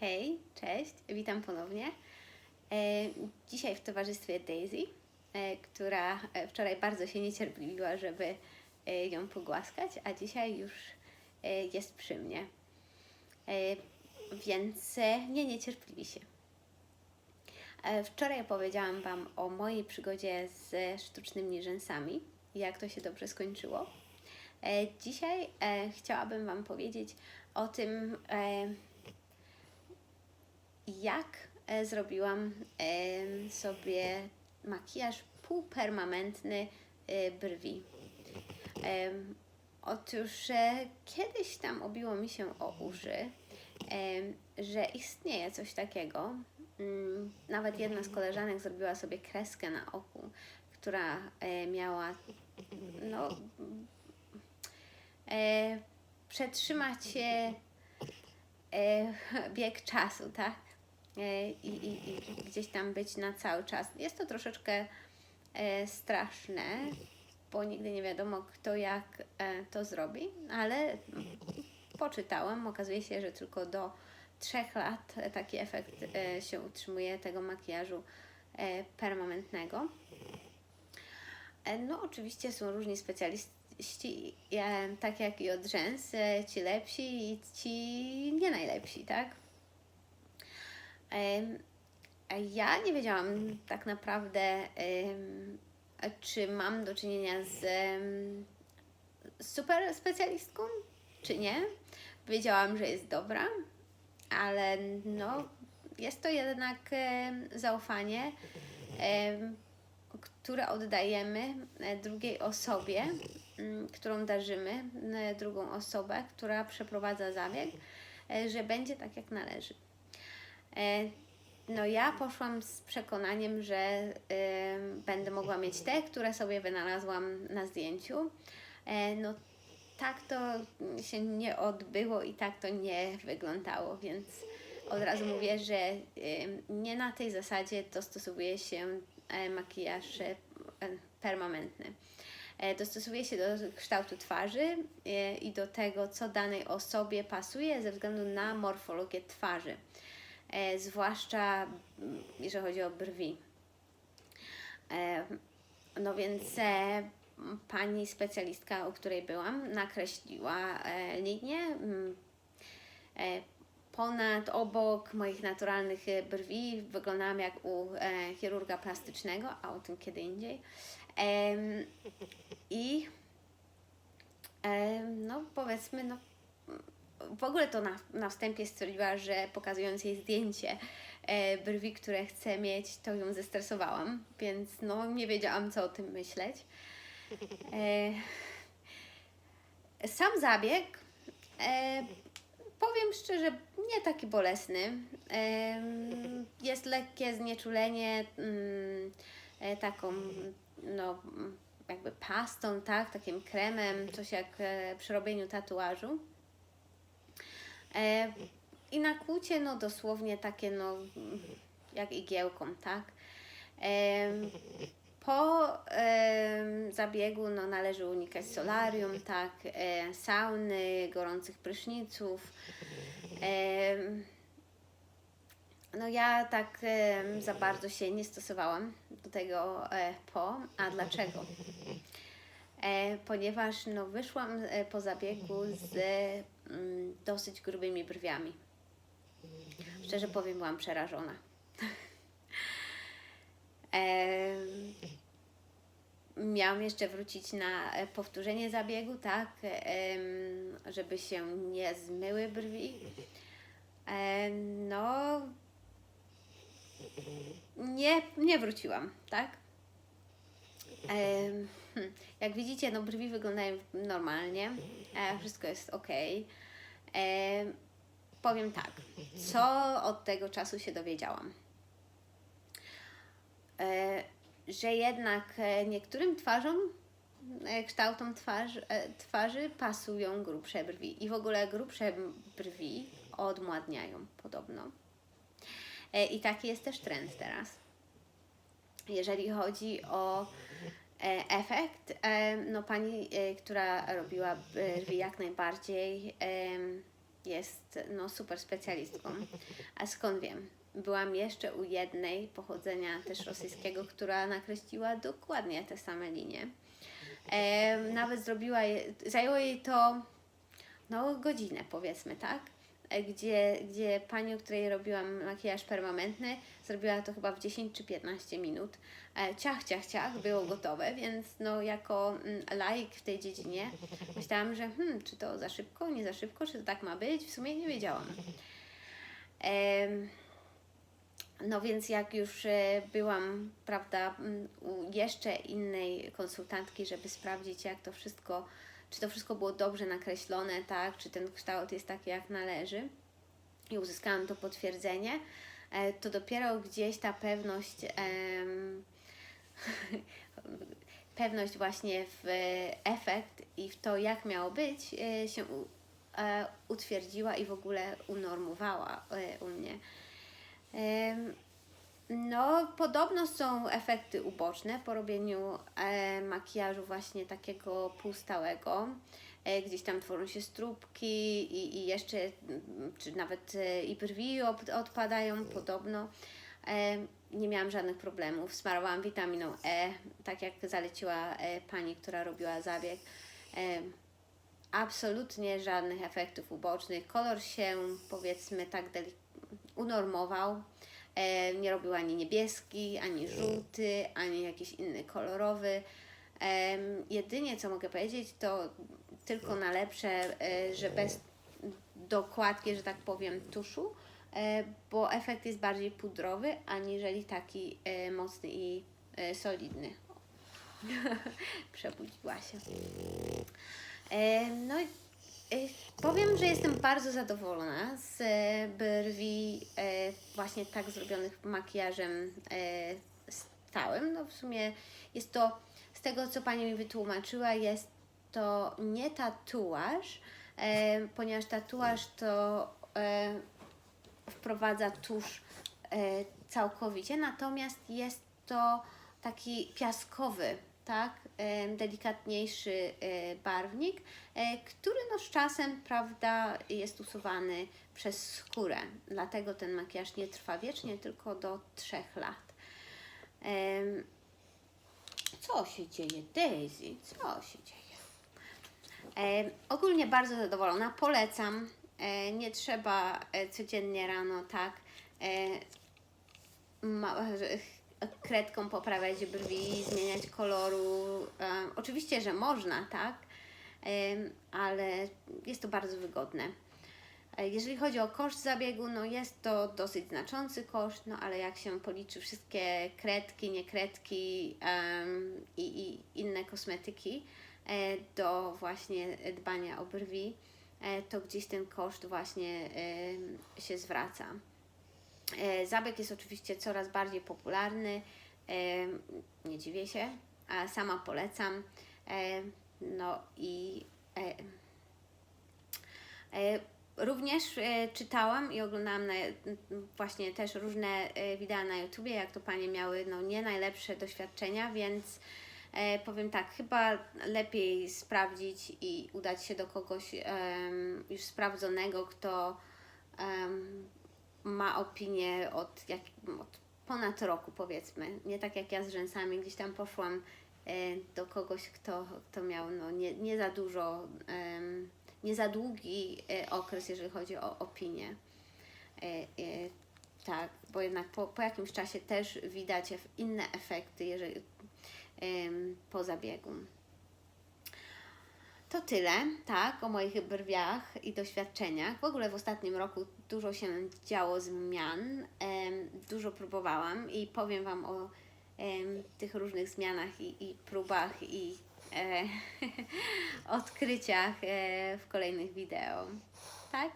Hej, cześć, witam ponownie. E, Dzisiaj w towarzystwie Daisy, e, która e, wczoraj bardzo się niecierpliwiła, żeby ją pogłaskać, a dzisiaj już jest przy mnie. Więc nie niecierpliwi się. Wczoraj opowiedziałam Wam o mojej przygodzie ze sztucznymi rzęsami jak to się dobrze skończyło. Dzisiaj chciałabym Wam powiedzieć o tym, jak e, zrobiłam e, sobie makijaż półpermanentny e, brwi. Otóż kiedyś tam obiło mi się o uszy, że istnieje coś takiego. Mm, Nawet jedna z koleżanek zrobiła sobie kreskę na oku, która miała no, przetrzymać bieg czasu, tak? E, i, i, I gdzieś tam być na cały czas. Jest to troszeczkę e, straszne, bo nigdy nie wiadomo, kto jak e, to zrobi, ale poczytałam, okazuje się, że tylko do trzech lat taki efekt się utrzymuje tego makijażu permanentnego. No, oczywiście są różni specjaliści, tak jak i od rzęs, ci lepsi i ci nie najlepsi, tak? Ja nie wiedziałam tak naprawdę, czy mam do czynienia z super specjalistką, czy nie. Wiedziałam, że jest dobra, ale no, jest to jednak zaufanie, które oddajemy e, drugiej osobie, m, którą darzymy, e, drugą osobę, która przeprowadza zabieg, e, że będzie tak jak należy. E, No ja poszłam z przekonaniem, że y, będę mogła mieć te, które sobie wynalazłam na zdjęciu. E, No tak to się nie odbyło i tak to nie wyglądało, więc od razu mówię, że nie na tej zasadzie dostosowuje się e, makijaż e, permanentny. E, Dostosuje się do kształtu twarzy e, i do tego, co danej osobie pasuje ze względu na morfologię twarzy e, zwłaszcza mm, jeżeli chodzi o brwi. E, no więc e, pani specjalistka, u której byłam, nakreśliła linię mm, ponad, obok moich naturalnych brwi. Wyglądałam jak u chirurga plastycznego, a o tym kiedy indziej. I no powiedzmy, no w ogóle to na, na wstępie stwierdziła, że pokazując jej zdjęcie e, brwi, które chcę mieć, to ją zestresowałam, więc no nie wiedziałam, co o tym myśleć. E, sam zabieg, e, powiem szczerze, nie taki bolesny. E, jest lekkie znieczulenie mm, e, taką, no jakby pastą, tak, takim kremem, coś jak e, przy robieniu tatuażu. E, I nakłucie, no dosłownie takie, no jak igiełką, tak. E, po zabiegu no, należy unikać solarium, tak, e, sauny, gorących pryszniców. No ja tak za bardzo się nie stosowałam do tego po. A dlaczego? Ponieważ no, wyszłam po zabiegu z dosyć grubymi brwiami. Szczerze powiem, byłam przerażona. Em, Miałam jeszcze wrócić na e, powtórzenie zabiegu, tak, em, żeby się nie zmyły brwi. E, No, nie, nie wróciłam, tak. Em, hmm, Jak widzicie, no brwi wyglądają normalnie, e, wszystko jest ok. Powiem tak, co od tego czasu się dowiedziałam? E, Że jednak e, niektórym twarzom, e, kształtom twarzy, e, twarzy pasują grubsze brwi i w ogóle grubsze brwi odmładniają podobno. E, I taki jest też trend teraz. Jeżeli chodzi o e, efekt, e, no pani, e, która robiła brwi jak najbardziej jest no, super specjalistką. A skąd wiem? Byłam jeszcze u jednej pochodzenia też rosyjskiego, która nakreśliła dokładnie te same linie. E, nawet zrobiła, je, zajęło jej to no, godzinę powiedzmy, tak? E, Gdzie, gdzie pani, u której robiłam makijaż permanentny, zrobiła to chyba w 10 czy 15 minut. E, Ciach, ciach, ciach, było gotowe, więc no jako mm, laik w tej dziedzinie myślałam, że hmm, czy to za szybko, nie za szybko, czy to tak ma być? W sumie nie wiedziałam. Em, no więc jak już e, byłam, prawda, mm, u jeszcze innej konsultantki, żeby sprawdzić jak to wszystko, czy to wszystko było dobrze nakreślone, tak, czy ten kształt jest taki jak należy i uzyskałam to potwierdzenie, e, to dopiero gdzieś ta pewność, em, pewność właśnie w efekt i w to jak miało być e, się e, utwierdziła i w ogóle unormowała e, u mnie. No, podobno są efekty uboczne po robieniu e, makijażu właśnie takiego półstałego. E, gdzieś tam tworzą się strubki i, i jeszcze, mm, czy nawet e, i brwi odpadają podobno. Nie miałam żadnych problemów. Smarowałam witaminą E, tak jak zaleciła pani, która robiła zabieg. Absolutnie żadnych efektów ubocznych. Kolor się powiedzmy tak delik- unormował. E, nie robił ani niebieski, ani żółty, ani jakiś inny kolorowy. Em, jedynie co mogę powiedzieć, to tylko na lepsze, e, że bez dokładki, że tak powiem, tuszu, e, bo efekt jest bardziej pudrowy, aniżeli taki e, mocny i e, solidny. Przebudziła się. E, No i e, powiem, że jestem bardzo zadowolona z e, brwi e, właśnie tak zrobionych makijażem stałym. No w sumie jest to, z tego co Pani mi wytłumaczyła, jest to nie tatuaż, ponieważ tatuaż to wprowadza tusz całkowicie, natomiast jest to taki piaskowy, tak, delikatniejszy e, barwnik, e, który no z czasem, prawda, jest usuwany przez skórę. Dlatego ten makijaż nie trwa wiecznie, tylko do trzech lat. Em, Co się dzieje, Daisy? Co się dzieje? Ogólnie bardzo zadowolona, polecam. E, nie trzeba codziennie rano tak kredką poprawiać brwi, zmieniać koloru. E, oczywiście, że można, tak, e, ale jest to bardzo wygodne. E, Jeżeli chodzi o koszt zabiegu, no jest to dosyć znaczący koszt, no ale jak się policzy wszystkie kredki, niekredki em, i, i inne kosmetyki e, do właśnie dbania o brwi, e, to gdzieś ten koszt właśnie em, się zwraca. E, Zabieg jest oczywiście coraz bardziej popularny, em, nie dziwię się, a sama polecam. E, No i e, E, Również e, czytałam i oglądałam na, właśnie też różne e, wideo na YouTubie, jak to panie miały no, nie najlepsze doświadczenia, więc e, powiem tak, chyba lepiej sprawdzić i udać się do kogoś już sprawdzonego, kto ma opinię od, jak, od ponad roku powiedzmy. Nie tak jak ja z rzęsami, gdzieś tam poszłam e, do kogoś, kto, kto miał no, nie, nie za dużo, nie za długi e, okres, jeżeli chodzi o opinię. E, tak, bo jednak po, po jakimś czasie też widać inne efekty jeżeli, po zabiegu. To tyle, tak, o moich brwiach i doświadczeniach. W ogóle w ostatnim roku dużo się działo zmian, dużo próbowałam i powiem Wam o tych różnych zmianach i, i próbach i e, odkryciach e, w kolejnych wideo. Tak?